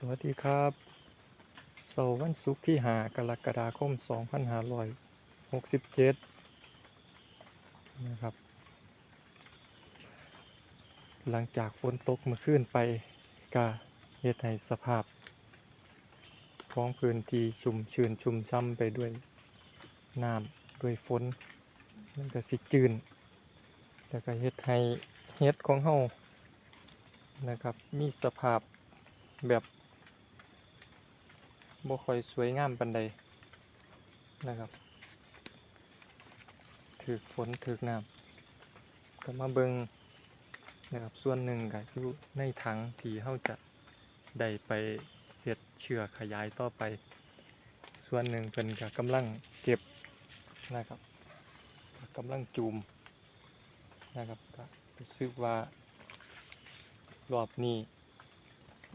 สวัสดีครับเสาร์วันศุกร์ที่หากรกฎาคม 2567 นะครับ หลังจากฝนตกเมื่อคืนไปก็เฮ็ดให้สภาพของพื้นที่ชุ่มชื้นชุ่มช่ำไปด้วยน้ำด้วยฝนมันก็สิจืนแล้วก็เฮ็ดให้เฮ็ดของเฮานะครับ มีสภาพแบบ บ่ค่อยสวยงามปานใดนะครับถึกฝนถึกน้ำก็มาเบิงนะครับส่วนหนึ่งก็อยู่ในถังที่เฮาจะได้ไปเฮ็ดเชื้อขยายต่อไป ส่วนหนึ่งเป็นก็กำลังเก็บนะครับก็กำลังจูมนะครับก็รู้สึกว่ารอบนี้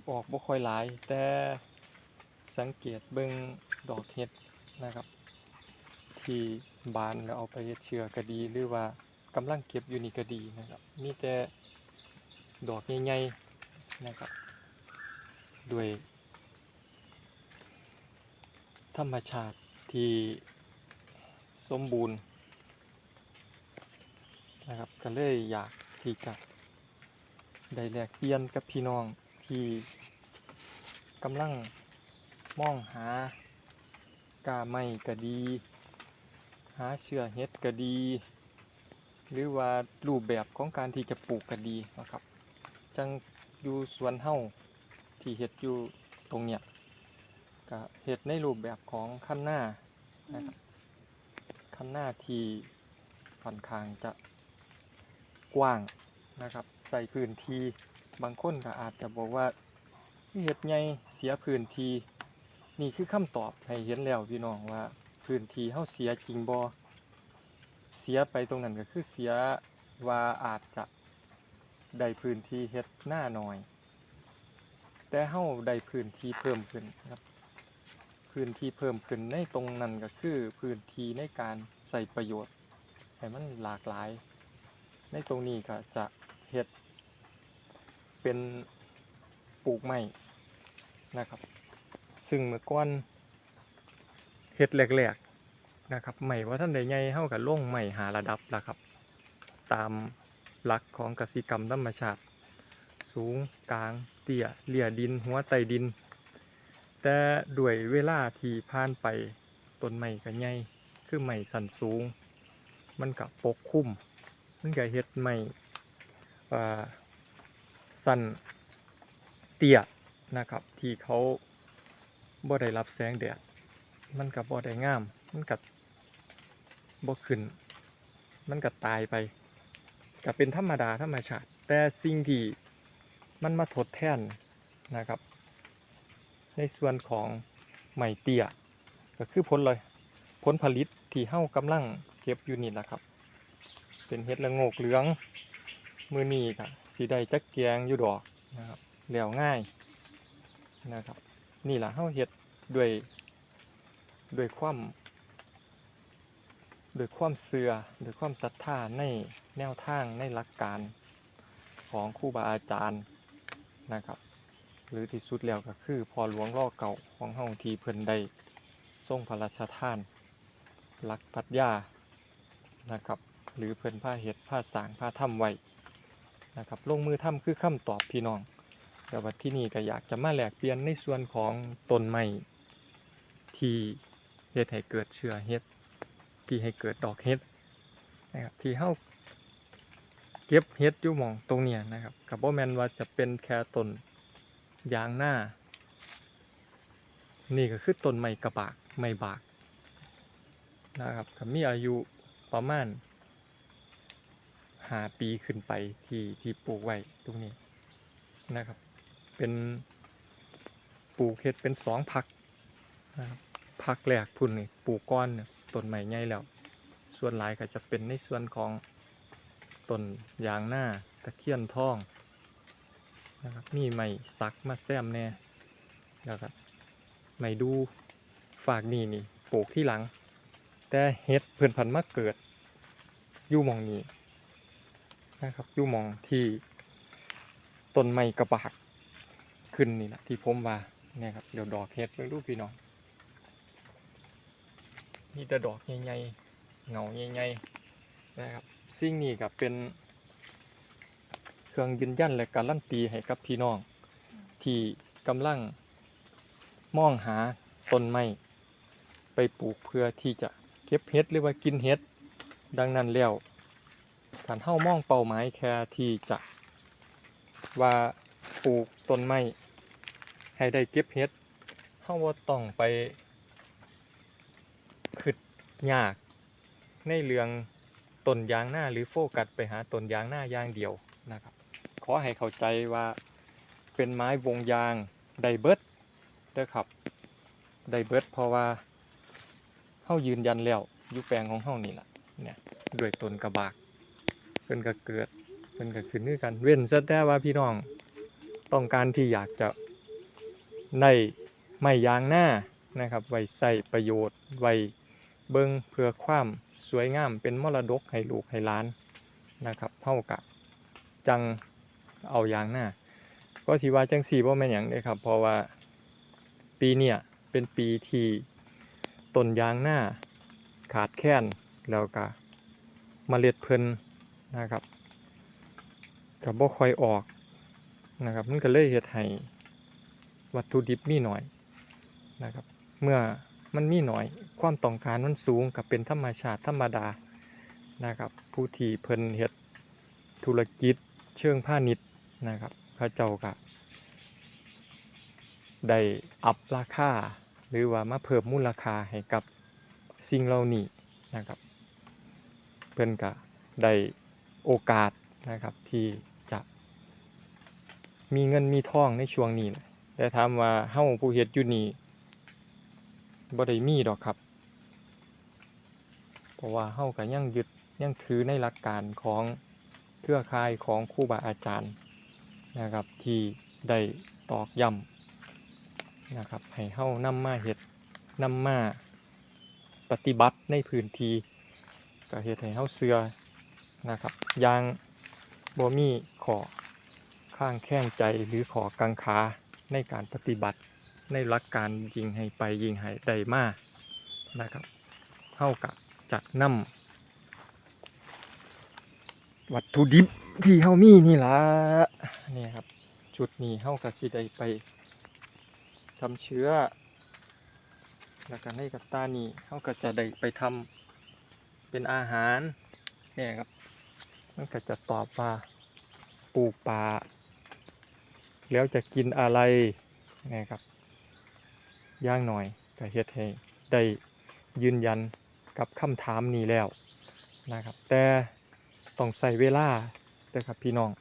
ออกบ่ค่อยหลายแต่ สังเกตเบิ่งดอกเห็ดนะครับ ที่บานแล้วเอาไปเฮ็ดเชื้อก็ดี หรือว่ากำลังเก็บอยู่นี่ก็ดีนะครับ มีแต่ดอกใหญ่ๆนะครับ ด้วย ธรรมชาติที่สมบูรณ์นะครับก็เลยอยากที่จะได้แลกเปลี่ยนกับพี่น้องที่กำลัง มองหากาไม้ก็ดี หาเชื้อเห็ดก็ดี หรือว่ารูปแบบของการที่จะปลูกก็ดีนะครับ จังอยู่สวนเฮ้าที่เห็ดอยู่ตรงเนี้ยก็เห็ดในรูปแบบของขั้นหน้านะครับขั้นหน้าที่ค่อนข้างจะกว้างนะครับใส่พื้นที่บางคนก็อาจจะบอกว่าเห็ดใหญ่เสียพื้นที่ นี่คือคำตอบให้เห็นแล้วพี่น้องว่าพื้นที่เฮาเสียจริงบ่เสียไปตรงนั้นก็คือเสียว่าอาจจะได้พื้นที่เฮ็ดหน้าหน่อย แต่เฮาได้พื้นที่เพิ่มขึ้นครับ พื้นที่เพิ่มขึ้นในตรงนั้นก็คือพื้นที่ในการใส่ประโยชน์ให้มันหลากหลาย ในตรงนี้ก็จะเฮ็ดเป็นปลูกไม้นะครับ ซึ่งเมื่อก่อนเฮ็ดแรกๆนะครับใหม่ว่าท่านใดใหญ่เฮากับล่งใหม่หาระดับล้วครับ ตามหลักของกสิกรรมธรรมชาติ สูงกลางเตี้ยเลี่ยดิน หัวไตดิน แต่ด้วยเวลาที่ผ่านไปต้นไม้ก็ใหญ่คือไม้สันสูง มันก็ปกคลุมมันก็เฮ็ดไม้อ่าสันเตี้ยนะครับที่เขา บ่ได้รับแสงแดดมันก็บ่ได้งาม มันก็บ่ขึ้น มันก็ตายไปก็เป็นธรรมดาธรรมชาติ แต่สิ่งที่มันมาทดแทนนะครับ ในส่วนของไหมเตี้ยก็คือผลเลยผลผลิตที่เฮากำลังเก็บอยู่นี่แหละครับ เป็นเห็ดละโงกเหลืองมือนี้ก็สีได้จักแกงอยู่ดอกนะครับแล้วง่ายนะครับ นี่แหละเฮาเฮ็ดด้วยด้วยความด้วยความเสื่อด้วยความศรัทธาในแนวทางในหลักการของครูบาอาจารย์นะครับ หรือที่สุดแล้วก็คือพอหลวงล่อเก่าของเฮาที่เพิ่นได้ทรงพระราชทานหลักปรัชญานะครับ หรือเพิ่นผ้าเห็ดผ้าสางผ้าถ้ำไว้นะครับ ลงมือทำคือคำตอบพี่น้อง แต่ว่าที่นี่ก็อยากจะมาแลกเปลี่ยนในส่วนของต้นไม้ที่เฮ็ดให้เกิดเชื้อเห็ดที่ให้เกิดดอกเห็ดนะครับที่เฮาเก็บเห็ดอยู่หมองตรงเนี้ยนะครับกับบ่แม่นว่าจะเป็นแค่ต้นยางหน้า นี่ก็คือต้นไม้กระบากไม้บากนะครับก็มีอายุประมาณห้าปีขึ้นไปที่ที่ปลูกไว้ตรงนี้นะครับ เป็นปลูกเห็ดเป็นสองพักนะครับพักแรกพุ่นนี่ปลูกก้อนเนี่ยต้นไม้ใหญ่แล้ว ส่วนหลายก็จะเป็นในส่วนของต้นยางหน้าตะเคียนทองนะครับมีไม้สักมาแซมแน่แล้วก็ไม้ดูฝากนี่นี่ปลูกที่หลัง แต่เฮ็ดเพื่อนพันธุ์มาเกิดอยู่มองนี้นะครับอยู่มองที่ต้นไม้กระบาก ขึ้นนี่แหละที่ผมว่าเนี่ยครับเดี๋ยวดอกเห็ดเบิ่งดูพี่น้องมีแต่ดอกใหญ่ๆเงาใหญ่ๆนะครับสิ่งนี้ก็เป็นเครื่องยืนยันและการันตีให้กับพี่น้อง ที่กำลังมองหาต้นไม้ไปปลูกเพื่อที่จะเก็บเห็ดหรือว่ากินเห็ดดังนั้นแล้วการเฮ้ามองเป้าหมายแค่ที่จะว่าปลูกต้นไม้ ให้ได้เก็บเห็ดเฮ้าว่าต้องไปคิดยากในเรื่องต้นยางหน้าหรือโฟกัสไปหาต้นยางหน้ายางเดียวนะครับ ขอให้เข้าใจว่าเป็นไม้วงยางไดเบิร์ดเด้อครับไดเบิร์ดเพราะว่าเฮายืนยันแล้วอยู่แปลงของเฮานี่ล่ะเนี่ยด้วยต้นกระบากเพิ่นก็เกิดเพิ่นก็ขึ้นคือกันเว้นซะแต่ว่าพี่น้องต้องการที่อยากจะ ได้ไม้ยางหน้านะครับไว้ใส่ประโยชน์ไว้เบิ่งเพื่อความสวยงามเป็นมรดกให้ลูกให้หลานนะครับเฮากะจังเอายางหน้า ก็ที่ว่าจังสีบ่แม่นหยังเด้ครับ เพราะว่าปีเนี่ยเป็นปีที่ต้นยางหน้าขาดแคลนแล้วก็เมล็ดเพิ่นนะครับก็บ่ค่อยออกนะครับมันก็เลยเฮ็ดให้ วัตถุดิบมีหน่อยนะครับ เมื่อมันมีหน่อย ความต้องการมันสูงก็เป็นธรรมชาติธรรมดานะครับ ผู้ที่เพิ่นเฮ็ดธุรกิจเชิงพาณิชย์นะครับเขาเจ้าก็ได้อัพราคาหรือว่ามาเพิ่มมูลค่าให้กับสิ่งเหล่านี้นะครับ เพิ่นก็ได้โอกาสนะครับที่จะมีเงินมีทองในช่วงนี้แหละ แต่ถามว่าเฮาผู้เฮ็ดอยู่นี่บ่ได้มีดอกครับ เพราะว่าเฮาก็ยังยึดยังถือในหลักการของเครือข่ายของครูบาอาจารย์นะครับที่ได้ตอกย้ำนะครับให้เฮานำมาเฮ็ดนำมาปฏิบัติในพื้นที่ก็เฮ็ดให้เฮาเชื่อนะครับอย่างบ่มีขอข้างแข้งใจหรือขอกังขา ในการปฏิบัติในหลักการยิงให้ไปยิงให้ได้มากนะครับเฮากับจะนำวัตถุดิบที่เฮามีนี่ล่ะนี่ครับจุดนี้เฮาก็สิได้ไปทำเชื้อแล้วก็ในกระตานี้เฮาก็จะได้ไปทำเป็นอาหารเนี่ยครับมันก็จะตอบว่าปลูกป่า แล้วจะกินอะไรนี่ยครับย่างหน่อยก็เฮ็ดให้ได้ยืนยันกับคำถามนี้แล้วนะครับ แต่ต้องใส่เวลาเด้อครับพี่น้อง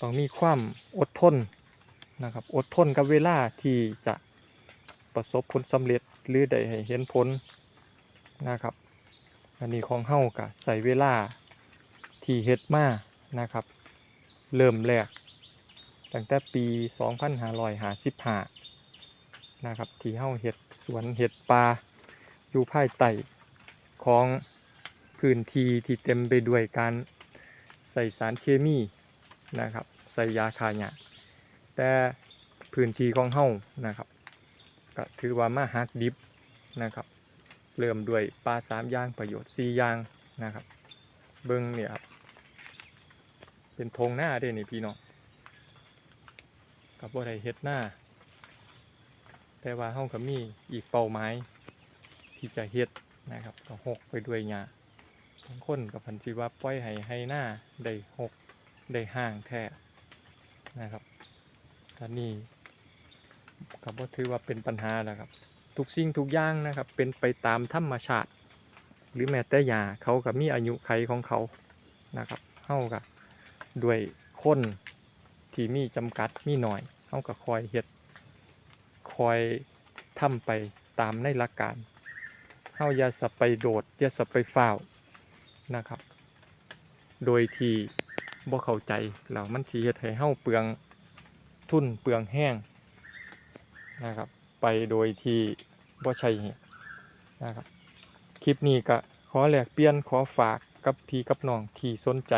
ต้องมีความอดทนนะครับ อดทนกับเวลาที่จะประสบผลสำเร็จหรือได้ให้เห็นผลนะครับ อันนี้ของเฮากะใส่เวลาที่เฮ็ดมานะครับ เริ่มแรก ตั้งแต่ปี 2555นะครับ ที่เฮาเฮ็ดสวนเฮ็ดปลาอยู่ภายใต้ของพื้นที่ที่เต็มไปด้วยการใส่สารเคมีนะครับ ใส่ยาฆ่าหญ้าแต่พื้นที่ของเฮานะครับก็ถือว่ามาฮักดิบนะครับเริ่มด้วยปลาสามอย่างประโยชน์สี่อย่างนะครับ เบิ้งเนี่ยครับเป็นทงหน้าเด้นี่พี่น้อง กับบ่ได้เฮ็ดหน้า แต่ว่าเฮาก็มีอีกเป้าหมายที่จะเฮ็ดนะครับ ก็หกไปด้วยหญ้าบางคนกับพันธิว่าปล่อยให้ให้หน้าได้หกได้ห่างแท้นะครับอันนี้กับว่าถือว่าเป็นปัญหาแล้วครับ ทุกสิ่งทุกอย่างนะครับ เป็นไปตามธรรมชาติ หรือแม้แต่ยาเขากับมีอายุไขของเขานะครับเฮากับด้วยคนที่มีจำกัดมีหน่อย เฮากับคอยเฮ็ดคอยทำไปตามในหลักการเฮาอย่าสับไปโดดอย่าสับไปฝ้าวนะครับ โดยที่บ่เข้าใจแล้วมันสิเฮ็ดให้เฮาเปลืองทุ่นเปลืองแห้งนะครับ ไปโดยที่บ่ใช่เหตุนะครับ คลิปนี้ก็ขอแลกเปลี่ยนขอฝากกับพี่กับน้องที่สนใจ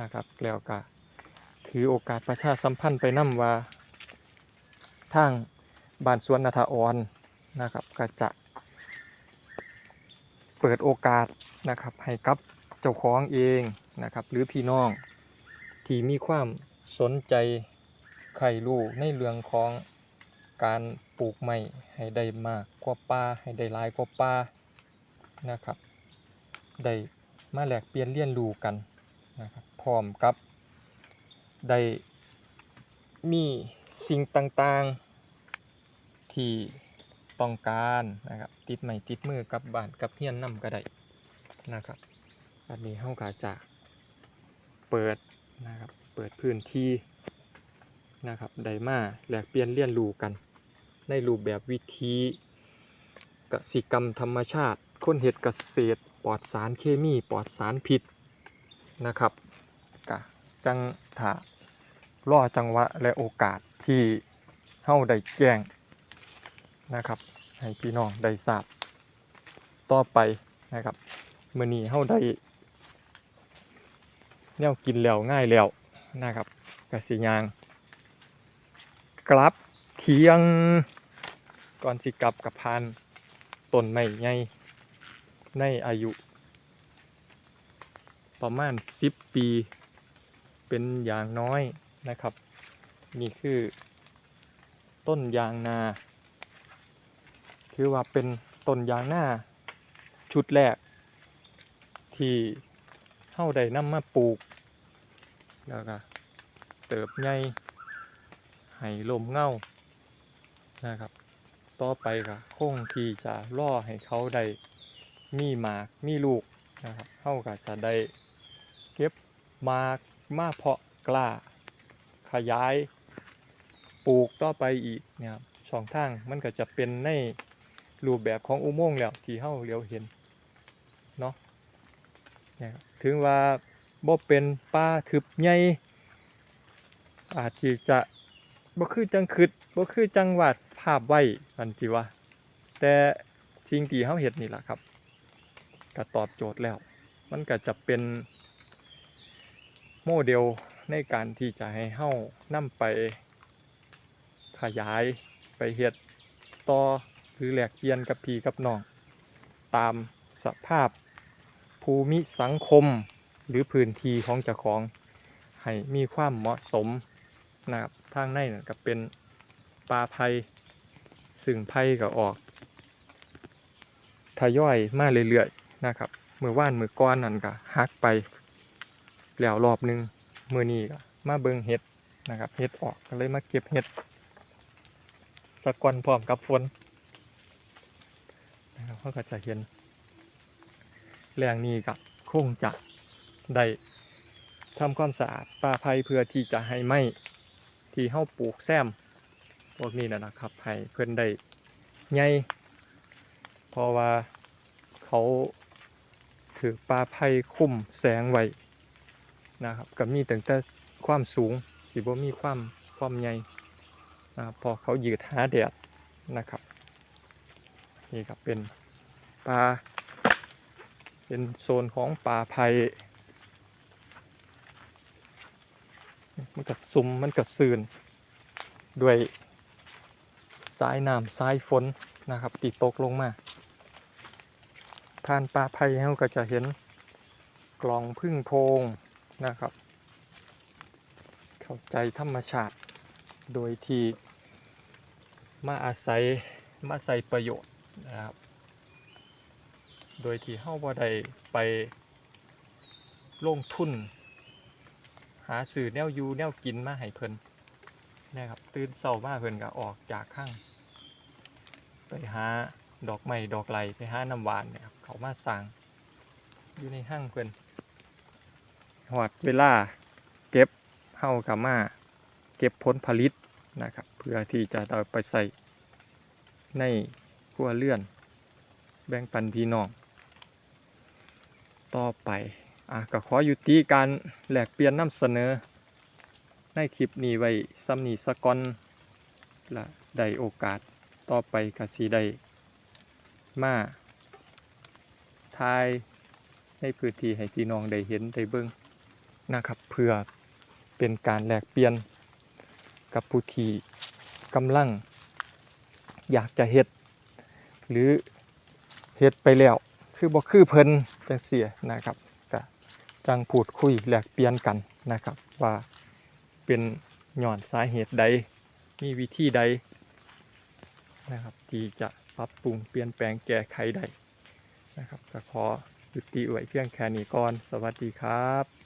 นะครับแล้วก็ ถือโอกาสประชาสัมพันธ์ไปนํว่าทางบ้านสวนนาทาออนนะครับก็จะเปิดโอกาสนะครับให้กับเจ้าของเองนะครับหรือพี่น้องที่มีความสนใจใครรู้ในเรื่องของการปลูกไม้ให้ได้มากกว่าป่าให้ได้หลายกว่าป่านะครับได้มาแลกเปลี่ยนเรียนรู้กันนะครับพร้อมกับ ได้มีสิ่งต่างๆ ที่ต้องการนะครับ ติดไม้ติดมือกับบ้านกับเฮียนนำก็ได้นะครับ อันนี้เฮาก็จะเปิดนะครับ เปิดพื้นที่นะครับได้มาแลกเปลี่ยนเรียนรู้กัน ในรูปแบบวิธีกสิกรรมธรรมชาติค้นเห็ดเกษตรปลอดสารเคมีปลอดสารพิษนะครับกะจังถ้า รอจังหวะและโอกาสที่เฮาได้แจ้งนะครับ ให้พี่น้องได้ทราบต่อไปนะครับมื้อนี้เฮาได้แนวกินแล้วง่ายแล้วนะครับกสิยางกลับเที่ยงก่อนสิกลับกับพานต้นไม้ใหญ่ในอายุ ประมาณ 10 ปี เป็นอย่างน้อย นะครับ นี่คือ ต้นยางนา ถือว่าเป็นต้นยางนาชุดแรก ที่เฮาได้นำมาปลูก แล้วก็เติบใหญ่ให้ลมเงานะครับ ต่อไปก็คงที่จะล่อให้เขาได้มีหมากมีลูกนะครับเขาก็จะได้เก็บหมากมาเพาะกล้า ขยายปลูกต่อไปอีกนะครับช่องทางมันก็จะเป็นในรูปแบบของอุโมงค์แล้วที่เฮาเลียวเห็นเนาะนะถึงว่าบ่เป็นป่าทึบใหญ่อาจที่จะบ่คือจังคิดบ่คือจังหวาดภาพไว้อันที่ว่าแต่สิ่งที่เฮาเฮ็ดนี่แหละครับก็ตอบโจทย์แล้ว มันก็จะเป็นโมเดล ในการที่จะให้เฮานำไปขยายไปเฮ็ดต่อหรือแหลกเปลี่ยนกับพี่กับน้อง ตามสภาพภูมิสังคมหรือพื้นที่ของเจ้าของ ให้มีความเหมาะสมนะครับทางในนั่นก็เป็นปลาไผ่ซึ่งไผ่ก็ออกทยอยมาเรื่อยๆนะครับมือว่านมือก้อนนั่นก็หักไปแล้วรอบนึง มือนี้ก็มาเบิงเห็ดนะครับเห็ดออกก็เลยมาเก็บเห็ดสะกอนพร้อมกับฝนนะครับเขาก็จะเห็นแรงนี้ก็คงจะได้ทำความสะอาดปลาไผ่เพื่อที่จะให้ไหมที่เฮาปลูกแซมพวกนี้นะนะครับให้เพิ่อนได้ใหญ่เพราะว่าเขาถือปลาไผ่คุ้มแสงไว้ นะครับก็มีตั้งแต่ความสูงสิบ่มีความความใหญ่นะครับพอเขายืดหาแดดนะครับนี่ครับเป็นปลาเป็นโซนของปลาไผ่มันก็ซุ่มมันก็ซืนด้วยสายน้ำสายฝนนะครับตีตกลงมาผ่านป่าไผ่เราก็จะเห็นกล่องพึ่งโพง นะครับ เข้าใจธรรมชาติโดยที่มาอาศัยมาใส่ประโยชน์นะครับ โดยที่เฮาบ่ได้ไปลงทุน หาสื่อแนวอยูแนวกินมาให้เพิ่นนะครับตื่นเช้ามาเพิ่นก็ออกจากข้าง ไปหาดอกไม้ดอกไหลไปหาน้ำหวานเนี่ยครับเขามาสั่งอยู่ในห้างเพิ่น หอดเวลาเก็บเฮากับมาเก็บผลผลิตนะครับ เพื่อที่จะเอาไปใส่ในครัวเรือน แบ่งปันพี่น้อง ต่อไปอะก็ขอยุติการแหลกเปลี่ยนนำเสนอ ในคลิปนี้ไว้ซ้ำนี้สะกอนและได้โอกาสต่อไปกสิได้มาทายในพื้นที่ให้พี่น้องได้เห็นได้เบิ่ง นะครับ เพื่อเป็นการแลกเปลี่ยนกับผู้ที่กำลัง อยากจะเฮ็ด หรือเฮ็ดไปแล้ว คือบ่คือเพิ่นจังเสียนะครับก็จังพูดคุยแลกเปลี่ยนกันนะครับ ว่าเป็นย้อนสาเหตุใดมีวิธีใดนะครับที่จะปรับปรุงเปลี่ยนแปลงแก้ไขได้นะครับก็ขอยุติไว้เพียงแค่นี้ก่อน สวัสดีครับ